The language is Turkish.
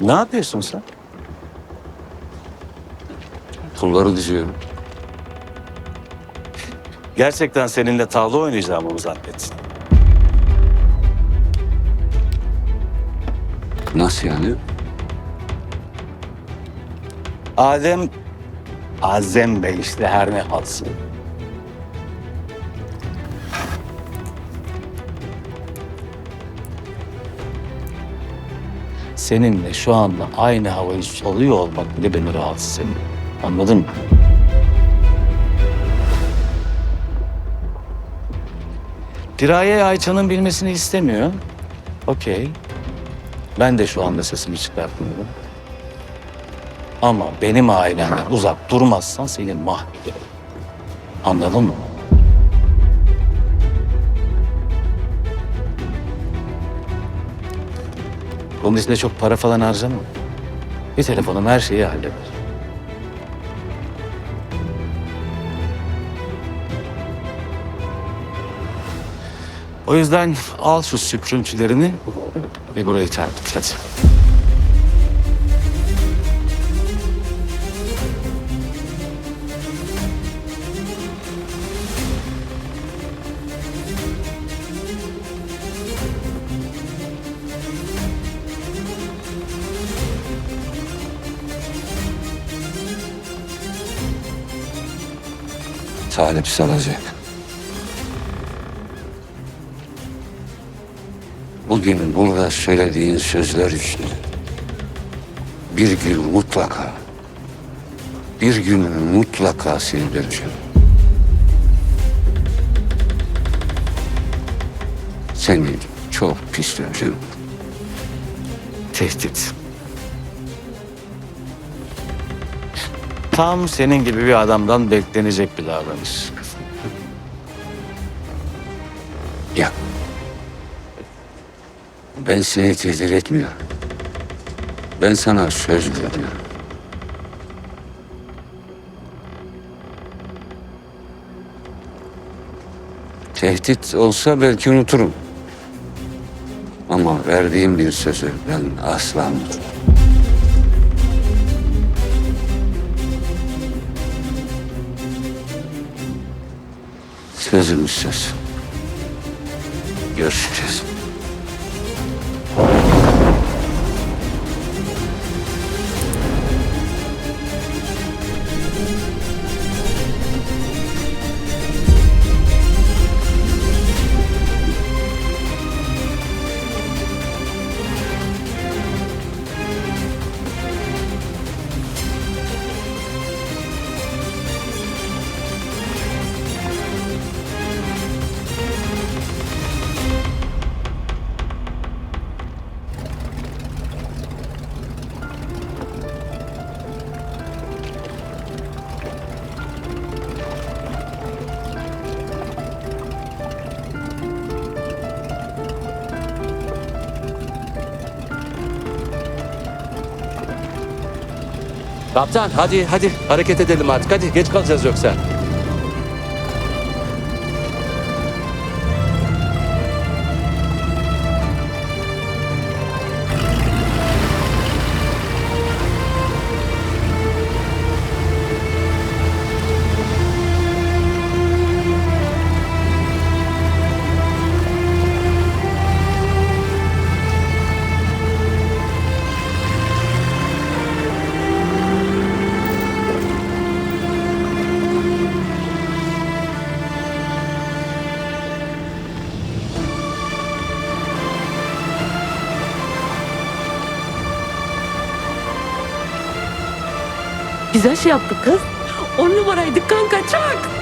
Ne yapıyorsun sen? Pulları diziyorum. Gerçekten seninle tavla oynayacağımı mı zannettin? Nasıl yani? Adem, Azem Bey işte her ne halsı. Seninle şu anda aynı havayı soluyor olmak bile beni rahatsız ediyor. Anladın mı? Piraye Ayça'nın bilmesini istemiyor. Okey. Ben de şu anda sesimi çıkartmıyorum. Ama benim ailemden uzak durmazsan seni mahvederim. Anladın mı? Bunun için de çok para falan harcama. Bir telefonum her şeyi halleder. O yüzden al şu süprüntülerini ve burayı terk et. Hadi. Talip salacak. Bugün burada söylediğin sözler için bir gün mutlaka, bir gün mutlaka seni döneceğim. Seni çok pis döneceğim. Tehdit. Tam senin gibi bir adamdan beklenecek bir davranış. Ya. Ben seni tehdit etmiyorum. Ben sana söz veriyorum. Tehdit olsa belki unuturum. Ama verdiğim bir sözü ben asla unutmam. Sözümüz söz. Görüşeceğiz. Kaptan hadi hadi hareket edelim artık hadi geç kalacağız yoksa. Güzel şey yaptık kız. On numaraydık kanka çak.